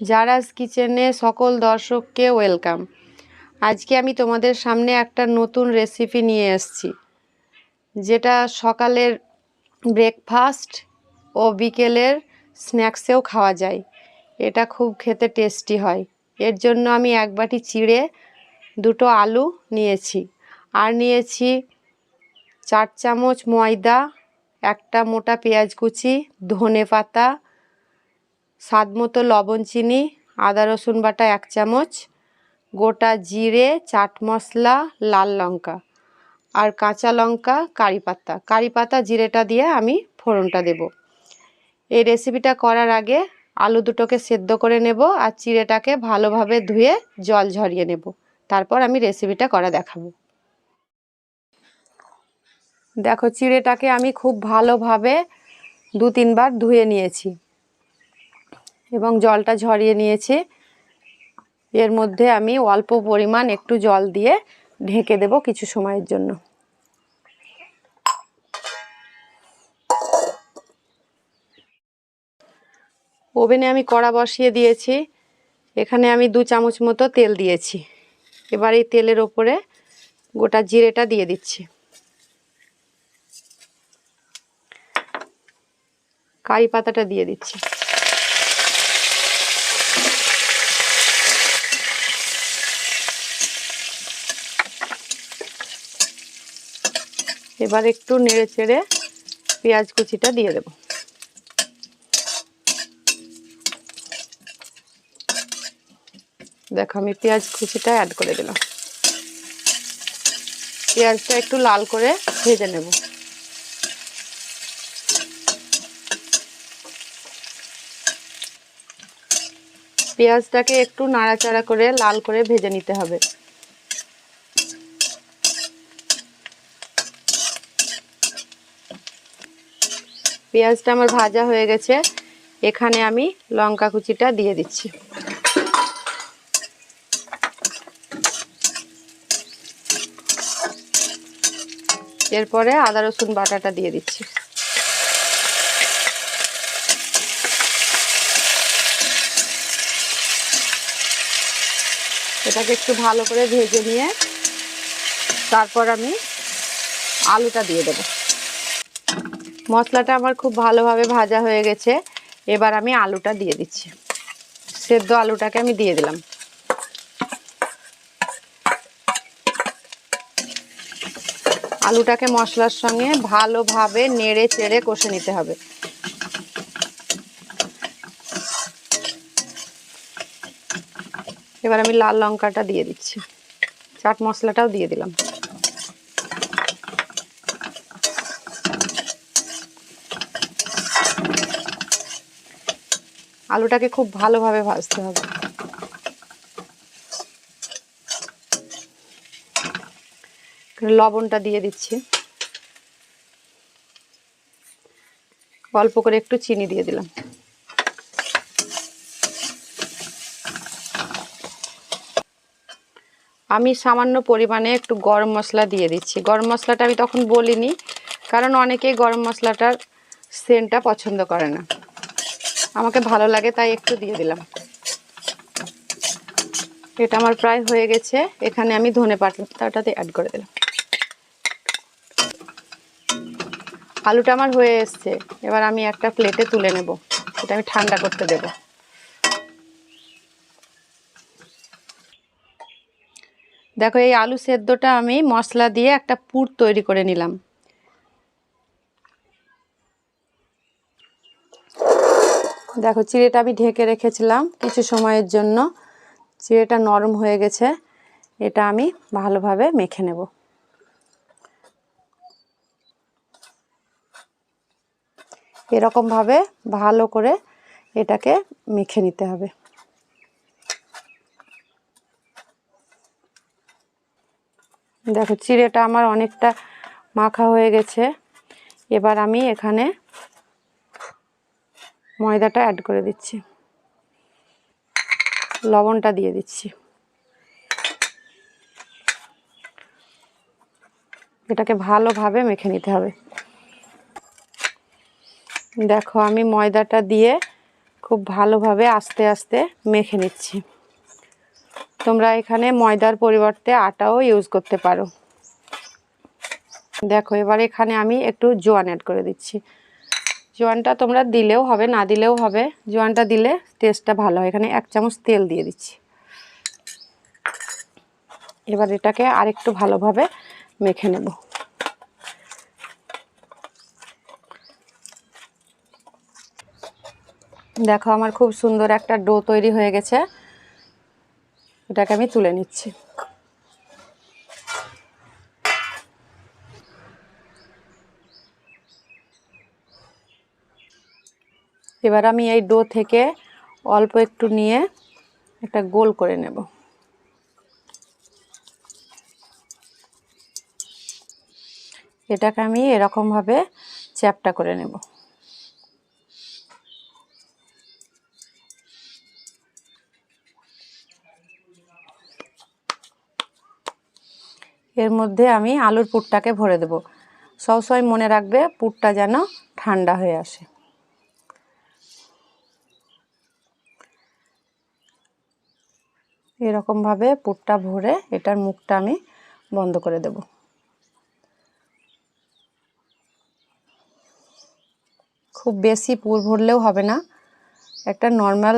জারাস কিচেনে সকল দর্শককে ওয়েলকাম আজকে আমি তোমাদের সামনে একটা নতুন রেসিপি নিয়ে এসেছি, যেটা সকালের ব্রেকফাস্ট ও বিকেলের স্ন্যাক্সেও খাওয়া যায়। এটা খুব খেতে টেস্টি হয়। এর জন্য আমি এক বাটি চিড়ে, দুটো আলু নিয়েছি। আর নিয়েছি চার চামচ ময়দা, একটা মোটা পেঁয়াজ কুচি, ধনে পাতা স্বাদ মতো লবণ, চিনি, আদা, রসুন বাটা এক চামচ, গোটা জিরে, চাট মশলা, লাল লঙ্কা আর কাঁচা লঙ্কা, কারি পাতা। কারি পাতা জিরেটা দিয়ে আমি ফোড়নটা দেব। এই রেসিপিটা করার আগে আলু দুটোকে সেদ্ধ করে নেব আর চিড়েটাকে ভালোভাবে ধুয়ে জল ঝরিয়ে নেব। তারপর আমি রেসিপিটা করা দেখাবো। দেখো, চিড়েটাকে আমি খুব ভালোভাবে দু তিনবার ধুয়ে নিয়েছি। এবং জলটা ঝরিয়ে নিয়েছি। এর মধ্যে আমি অল্প পরিমাণ একটু জল দিয়ে ঢেকে দেব কিছু সময়ের জন্য। ওভেনে আমি কড়া বসিয়ে দিয়েছি। এখানে আমি দু চামচ মতো তেল দিয়েছি। এবার এই তেলের ওপরে গোটা জিরেটা দিয়ে দিচ্ছি। কারি পাতাটা দিয়ে দিচ্ছি। এবার একটু নেড়ে চেড়ে পেঁয়াজ কুচিটা দিয়ে দেব। দেখো আমি পেঁয়াজ কুচিটা অ্যাড করে দিলাম। পেঁয়াজটা একটু লাল করে ভেজে নেব। পেঁয়াজটাকে একটু নাড়াচাড়া করে লাল করে ভেজে নিতে হবে। পেঁয়াজটা আমার ভাজা হয়ে গেছে। এখানে আমি লঙ্কা কুচিটা দিয়ে দিচ্ছি। এরপরে আদা, রসুন বাটাটা দিয়ে দিচ্ছি। এটাকে একটু ভালো করে ভেজে নিয়ে তারপর আমি আলুটা দিয়ে দেবো। মশলাটা আমার খুব ভালোভাবে ভাজা হয়ে গেছে। এবার আমি আলুটা দিয়ে দিচ্ছি। সেদ্ধ আলুটাকে আমি দিয়ে দিলাম। আলুটাকে মশলার সঙ্গে ভালোভাবে নেড়ে চেড়ে কষে নিতে হবে। এবার আমি লাল লঙ্কাটা দিয়ে দিচ্ছি। চাট মশলাটাও দিয়ে দিলাম। আলুটাকে খুব ভালোভাবে ভাজতে হবে। লবণটা দিয়ে দিচ্ছি। অল্প করে একটু চিনি দিয়ে দিলাম। আমি সামান্য পরিমাণে একটু গরম মশলা দিয়ে দিচ্ছি। গরম মশলাটা আমি তখন বলিনি, কারণ অনেকেই গরম মশলাটার সেন্টটা পছন্দ করে না। আমাকে ভালো লাগে, তাই একটু দিয়ে দিলাম। এটা আমার প্রায় হয়ে গেছে। এখানে আমি ধনে পাতাটাতে অ্যাড করে দিলাম। আলুটা আমার হয়ে এসছে। এবার আমি একটা প্লেটে তুলে নেব। এটা আমি ঠান্ডা করতে দেব। দেখো, এই আলু সেদ্ধটা আমি মশলা দিয়ে একটা পুর তৈরি করে নিলাম। দেখো, চিড়েটা আমি ঢেকে রেখেছিলাম কিছু সময়ের জন্য। চিড়েটা নরম হয়ে গেছে, এটা আমি ভালোভাবে মেখে নেব। এরকমভাবে ভালো করে এটাকে মেখে নিতে হবে। দেখো, চিড়েটা আমার অনেকটা মাখা হয়ে গেছে। এবার আমি এখানে ময়দাটা অ্যাড করে দিচ্ছি। লবণটা দিয়ে দিচ্ছি। এটাকে ভালোভাবে মেখে নিতে হবে। দেখো, আমি ময়দাটা দিয়ে খুব ভালোভাবে আস্তে আস্তে মেখে নিচ্ছি। তোমরা এখানে ময়দার পরিবর্তে আটাও ইউজ করতে পারো। দেখো, এবার এখানে আমি একটু জোয়ান অ্যাড করে দিচ্ছি। জোয়ানটা তোমরা দিলেও হবে, না দিলেও হবে। জোয়ানটা দিলে টেস্টটা ভালো হয়। এখানে এক চামচ তেল দিয়ে দিচ্ছি। এবার এটাকে আরেকটু ভালোভাবে মেখে নেব। দেখো, আমার খুব সুন্দর একটা ডো তৈরি হয়ে গেছে। এটাকে আমি তুলে নিচ্ছি। এবার আমি এই ডো থেকে অল্প একটু নিয়ে একটা গোল করে নেব। এটাকে আমি এরকমভাবে চ্যাপটা করে নেব। এর মধ্যে আমি আলুর পুরটাকে ভরে দেব। সবসময় মনে রাখবে পুরটা যেন ঠান্ডা হয়ে আসে। এরকমভাবে পুরটা ভরে এটার মুখটা আমি বন্ধ করে দেব। খুব বেশি পুর ভরলেও হবে না। একটা নর্মাল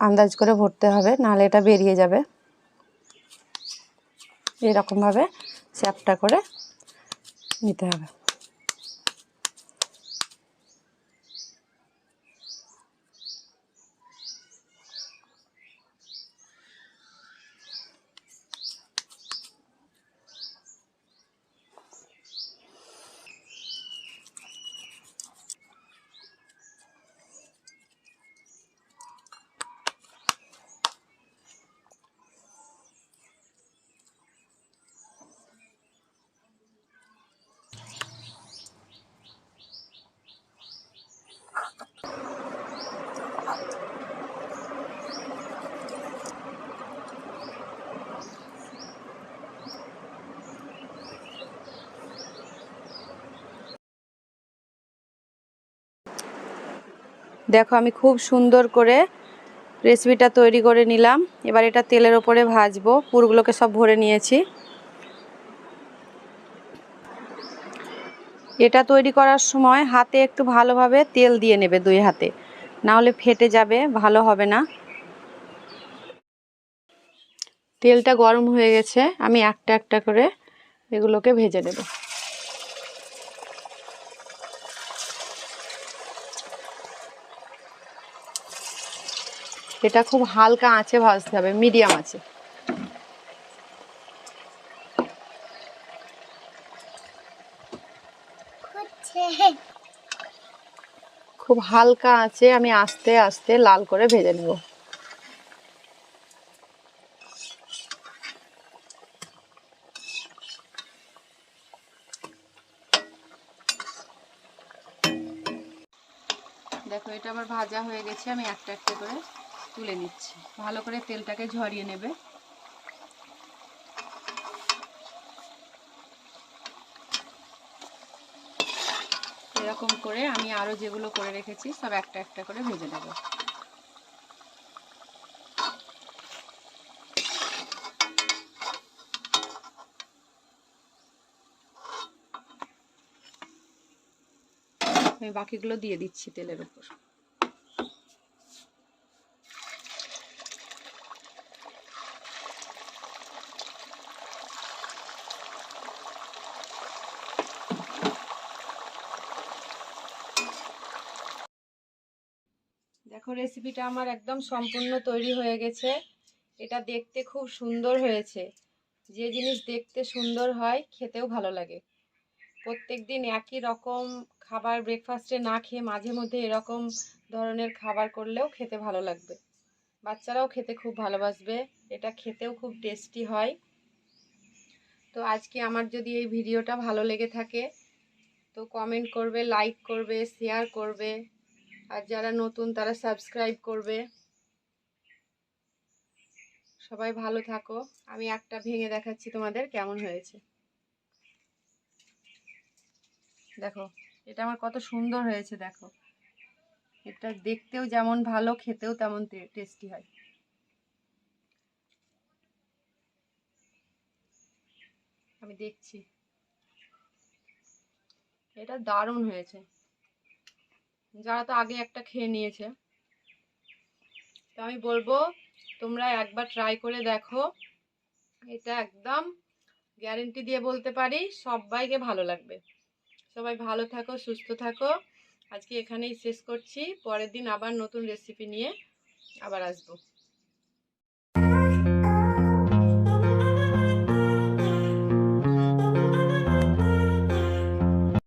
আন্দাজ করে ভরতে হবে, নাহলে এটা বেরিয়ে যাবে। এরকমভাবে চ্যাপটা করে নিতে হবে। দেখো, আমি খুব সুন্দর করে রেসিপিটা তৈরি করে নিলাম। এবার এটা তেলের ওপরে ভাজবো। পুরগুলোকে সব ভরে নিয়েছি। এটা তৈরি করার সময় হাতে একটু ভালোভাবে তেল দিয়ে নেবে দুই হাতে। না হলে ফেটে যাবে, ভালো হবে না। তেলটা গরম হয়ে গেছে। আমি একটা একটা করে এগুলোকে ভেজে নেব। এটা খুব হালকা আঁচে ভাজতে হবে মিডিয়াম আছে খুব হালকা আছে আমি আস্তে আস্তে লাল করে ভেজে নেব। দেখো এটা আমার ভাজা হয়ে গেছে আমি একটা একটা করে তুলে নিচ্ছি। ভালো করে তেলটাকে ঝরিয়ে নেবে। এরকম করে আমি আরও যেগুলো করে রেখেছি, সব একটা একটা করে ভেজে নেব। আমি বাকিগুলো দিয়ে দিচ্ছি তেলের উপর। দেখো রেসিপিটা আমার একদম সম্পূর্ণ তৈরি হয়ে গেছে। এটা দেখতে খুব সুন্দর হয়েছে। যে জিনিস দেখতে সুন্দর হয়, খেতেও ভালো লাগে। প্রত্যেক দিন একই রকম খাবার ব্রেকফাস্টে না খেয়ে মাঝে মধ্যে এরকম ধরনের খাবার করলেও খেতে ভালো লাগবে। বাচ্চারাও খেতে খুব ভালোবাসবে। এটা খেতেও খুব টেস্টি হয়। তো আজকে আমার যদি এই ভিডিওটা ভালো লেগে থাকে, তো কমেন্ট করবে লাইক করবে শেয়ার করবে। আর যারা নতুন, তারা সাবস্ক্রাইব করবে। সবাই ভালো থাকো। আমি একটা ভেঙে দেখাচ্ছি তোমাদের কেমন হয়েছে। দেখো, এটা আমার কত সুন্দর হয়েছে, দেখো। এটা দেখতেও যেমন ভালো, খেতেও তেমন টেস্টি হয়। আমি দেখছি। এটা দারুণ হয়েছে। যারা তো আগে একটা খেয়ে নিয়েছে। তো আমি বলব, তোমরা একবার ট্রাই করে দেখো। এটা একদম গ্যারেন্টি দিয়ে বলতে পারি, সবাইকে ভালো লাগবে। সবাই ভালো থাকো, সুস্থ থাকো। আজকে এখানেই শেষ করছি। পরের দিন আবার নতুন রেসিপি নিয়ে আবার আসব।